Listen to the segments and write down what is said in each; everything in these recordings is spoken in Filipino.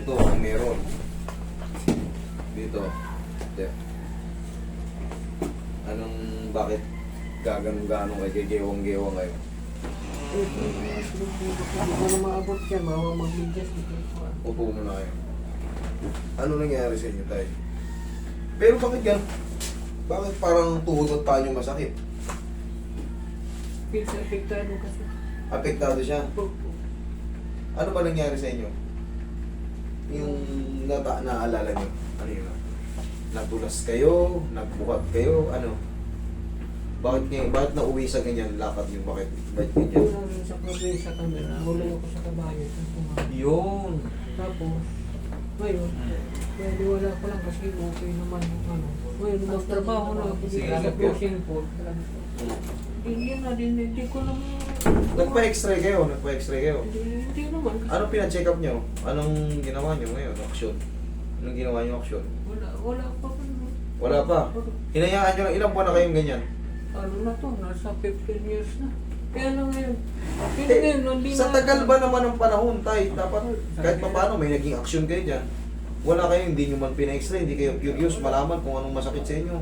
Ito, ang meron. Dito. Dito. Anong, bakit gaganong-ganong kayo, gewang-gewang kayo? Hindi ko na maabot yan, mawa mag-adjust dito. Upo muna kayo. Ano nangyari sa inyo, tay? Pero bakit gan? Bakit parang tuhod at paa nyo masakit? Pizza, apektado kasi. Apektado siya. Ano ba nangyari sa inyo? Yung nata naalala nyo? Ano yun? Nadulas kayo? Nagbuhat kayo? Ano? Bakit ngayon? Bakit nauwi sa ganyan lakad nyo? Bakit? Bakit ganyan? Una rin sa probinsya kami, nahulog ako sa kabayo. kumain. Yun! Tapos, ngayon, pwede wala ko lang kasi okay naman yung ano. Ngayon, magtrabaho na ako Sige, dito sa sige. closing po. Hindi na din, hindi ko lang... Nagpa-x-ray kayo? Nagpa-x-ray kayo? Hindi, hindi naman. Kasi Anong pina-check up nyo? Anong ginawa nyo ngayon? Action? Anong ginawa nyo action? Wala, wala pa pa. Wala pa. Hinayaan nyo lang ilang buwan na kayong ganyan? Ano na to, nasa 15 years na. Kaya na ngayon, kaya Eh, hindi sa tagal ba naman ng panahon, tay? Dapat kahit pa paano may naging action kayo dyan. Wala kayo, hindi nyo man pina-x-ray, hindi kayo curious, malaman kung anong masakit sa inyo.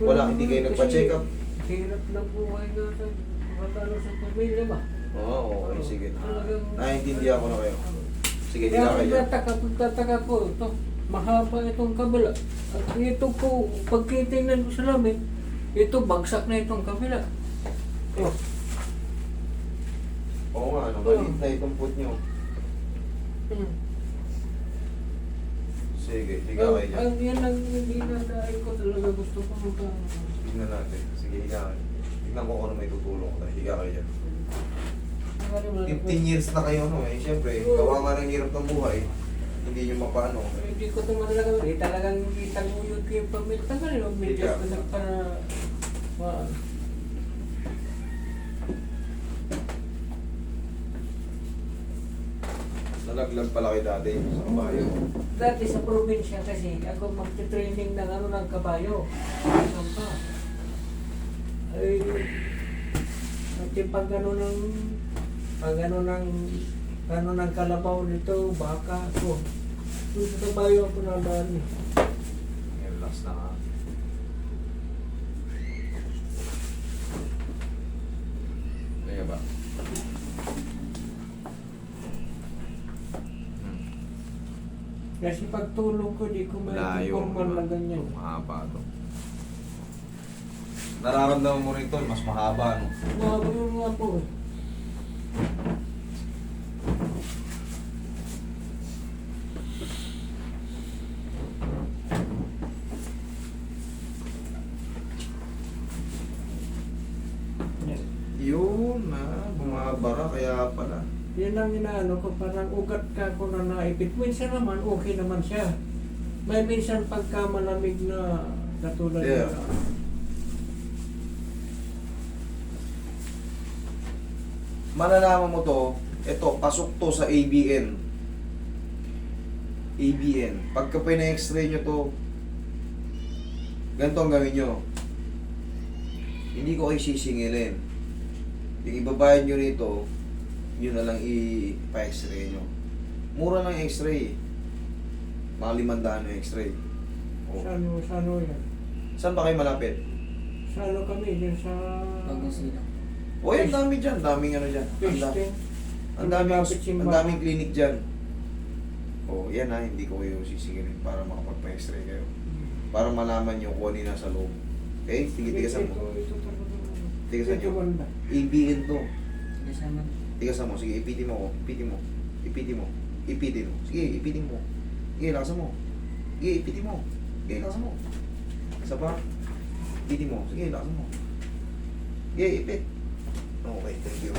Wala, hindi kayo nagpa-check up. Hirap na buhay natin. Matalo sa pamilya ba? Oo, okay, sige. Naiintindihan ko na kayo. Sige, Kaya higa kayo dyan. pagtataka, pagtataka ko, ito, mahaba itong kabila. At ito po, pagkitingnan ko sa lamin, ito bagsak na itong kabila. Oh, Oo nga, ano, maliit na itong foot nyo. hmm. Sige, higa kayo dyan. ang yan ang hindi na dahil ko talaga gusto ko magka... Tignan natin. Sige, higa kayo. Tignan ko kung ano may tutulong ko tayo. Higa kayo dyan. 15 years na kayo, no? Eh, siyempre, gawa nga ng hirap ng buhay. Hindi nyo mapaano. Hindi ko ito talaga, eh, talagang itaguyod ko yung pamilya. Tagal yung medyas ko na para... Ma, Nalaglag pala kayo dati sa kabayo. dati sa probinsya kasi, ako magti-training ng ano ng kabayo. Saan pa? Ay, at yung pag ano ng... Pag ano ng... Ano ng kalabaw nito, baka ko. Yung sa kabayo ako nadaan eh. Relax na ka. Kaya ba? Hmm. Kasi pagtulog ko, di ko may formal na ganyan. Mahaba to. Nararamdaman mo rin to, mas mahaba, no? Mahaba yun nga po eh. Yun, na, bumabara, kaya pala. Yan ang inaano ko, parang ugat ka ko na naipit. Minsan naman, okay naman siya. May minsan pagka malamig na katulad Yeah. na Malalaman mo to, ito, pasok to sa ABN. ABN. Pagka pina-x-ray nyo to, ganito ang gawin nyo. Hindi ko kayo sisingilin. Yung ibabayad nyo rito, yun na lang i-pa-x-ray nyo. Mura lang yung x-ray. Mga limandaan yung x-ray. Oh. sa ano, sa ano yan. Saan ba kayo malapit? Sa ano kami, din sa... O, yan, dami dyan. Daming ano dyan. Ang daming, ang daming clinic dyan. O, yan ha, hindi ko kayo sisingilin para makapagpa-x-ray kayo. Para malaman nyo kung ano yung nasa loob. Okay? Sige, tigasan mo. Ito, ito talaga. Tigasan Ito nyo. banda. ABN to. Tigasan mo. Sige, ipitin mo ko. Ipitin mo. Ipitin mo. Ipitin mo. Sige, ipitin mo. Sige, lakasan mo. Sige, ipitin mo. Sige, lakasan mo. Isa pa. Ipitin mo. Sige, lakasan mo. Sige, ipit. Okay, thank you.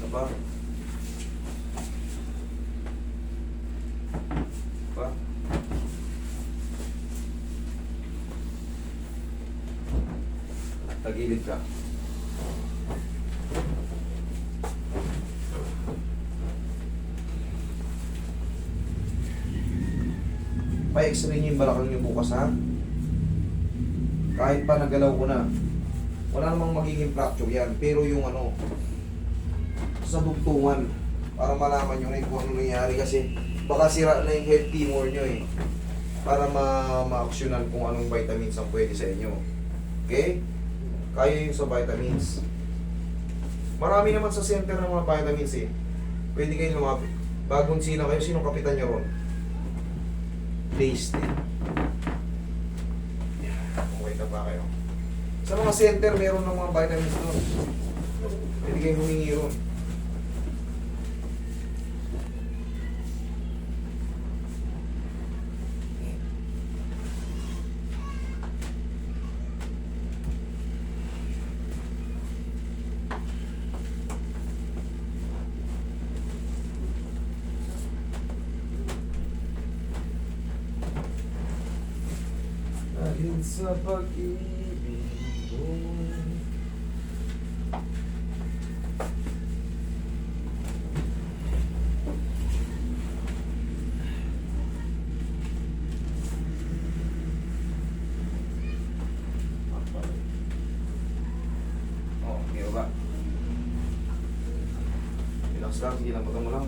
Isa pa. Pa. Tagilid ka. Pa-x-ray niyo yung balakang niyo bukas ha. Kahit pa nagalaw ko na. Wala namang magiging fracture yan. Pero yung ano, sa dugtungan, Para malaman nyo rin kung ano nangyari kasi baka sira na yung head tumor nyo eh. Para ma- ma-actionan kung anong vitamins ang pwede sa inyo. Okay? Kaya yun sa vitamins. Marami naman sa center ng mga vitamins eh. Pwede kayo lumapit. Bagong sina kayo, sinong kapitan nyo ron? Din. Okay na ba kayo? Sa mga center, meron ng mga vitamins doon. Pwede kayo humingi ron. Dahil sa pag-ibig ko Oh, okay ba? Relax lang, sige lang, mo lang.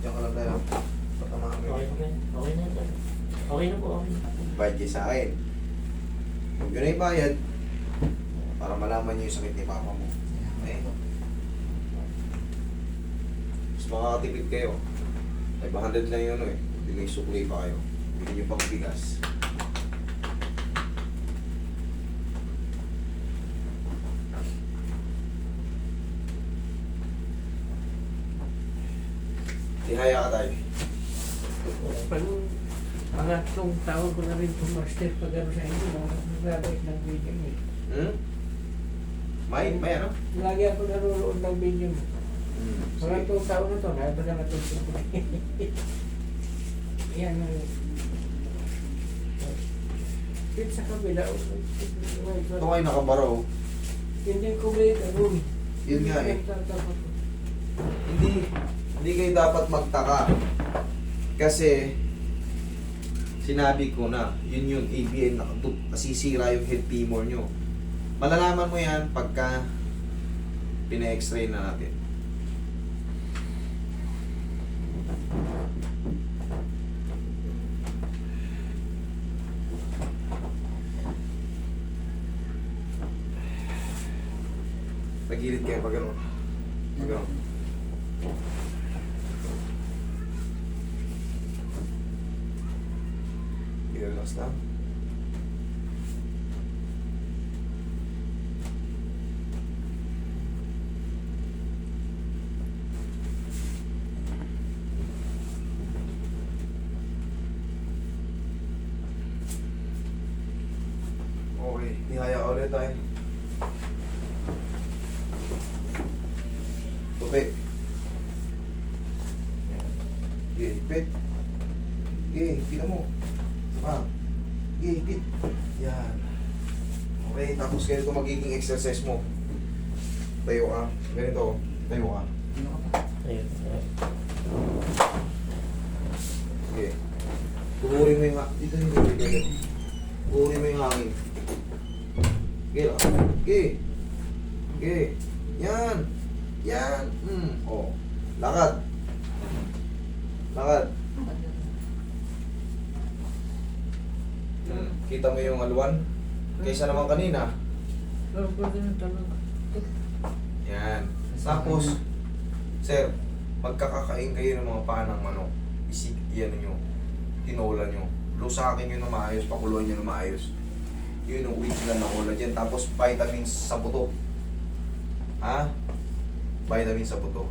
Diyan ka lang tayo. Patamaan mo Okay yun. na. Okay na. sir. Okay na po. Okay na po. Bayad kayo sa akin. Huwag yun na ibayad para malaman niyo yung sakit ni Papa mo. Okay? Mas makakatipid kayo. 500 lang yun eh. Hindi may sukli pa kayo. Hindi niyo pang bigas. Tihaya ka tayo. Pangatlong taon ko na rin itong master pag ano sa inyo, nagbabalik ng video mo. eh. Hmm? May, may ano? Lagi ako nanonood ng video mo. Hmm. Sige. Pangatlong taon na to, nabala na itong ko. Yan ang... Dito sa kabila, oh, Ito kayo nakabaro. hindi ko may room. Yun nga eh. Hindi, hindi kayo dapat magtaka. Kasi, sinabi ko na, yun yung ABN, nakatut, nasisira yung head tumor nyo. Malalaman mo yan pagka pina-x-ray na natin. Nagilid kayo pag gano'n. Pag gano'n. Relax lang. Okay, nihaya ulit tayo. Tupit. Okay, hipit. Okay, kita mo. Ah, hipit. Yan. Okay, tapos ganito magiging exercise mo. Tayo ka. Ganito. Tayo ka. Ayun. ayun. Okay. Tuhurin mo yung ha- Dito yung dito, dito. Tuhurin mo yung hangin. Okay, ah. okay. Okay. Yan. Yan. Hmm. Oh. Lakad. Lakad. Hmm. Kita mo yung alwan? Kaysa naman kanina. Yan. Tapos, sir, magkakakain kayo ng mga panang manok. Isik, yan nyo. Tinola nyo. Lusakin nyo na maayos, pakuluan nyo na maayos. Yun yung original na collagen. Tapos, vitamins sa buto. Ha? Vitamins sa buto.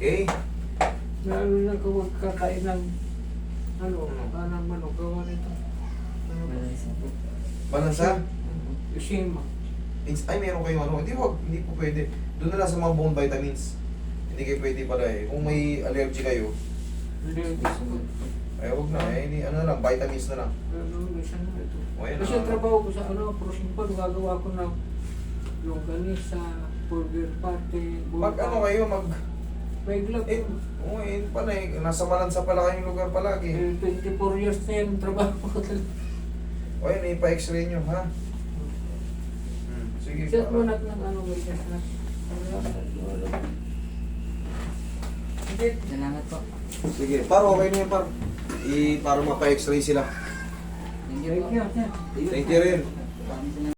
Okay? Lalo na kung magkakain ng ano, Ano? parang manok gawa nito. Ano ba? Balansa? Yoshima. It's, ay, meron kayong ano. Hindi, wag. Hindi po pwede. Doon na lang sa mga bone vitamins. Hindi kayo pwede pala eh. Kung may allergy kayo. Ay, huwag na. Eh, hindi, ano na lang, vitamins na lang. Ano, yan Kasi ang trabaho ko sa ano, prosimpan, gagawa ko ng longganisa, burger party, Mag ano kayo, mag... May glove. Eh, oh, eh, pala eh. Nasa Malansa pala kayong lugar palagi. Eh, 24 years na yung trabaho ko. O yan, ipa-x-ray nyo, ha? Hmm. Sige, Set mo para. na ng ano, test na. Hindi. Salamat po. Sige, par, okay na yan, par. I, para mapa-x-ray sila. Thank Thank you po. Thank you rin.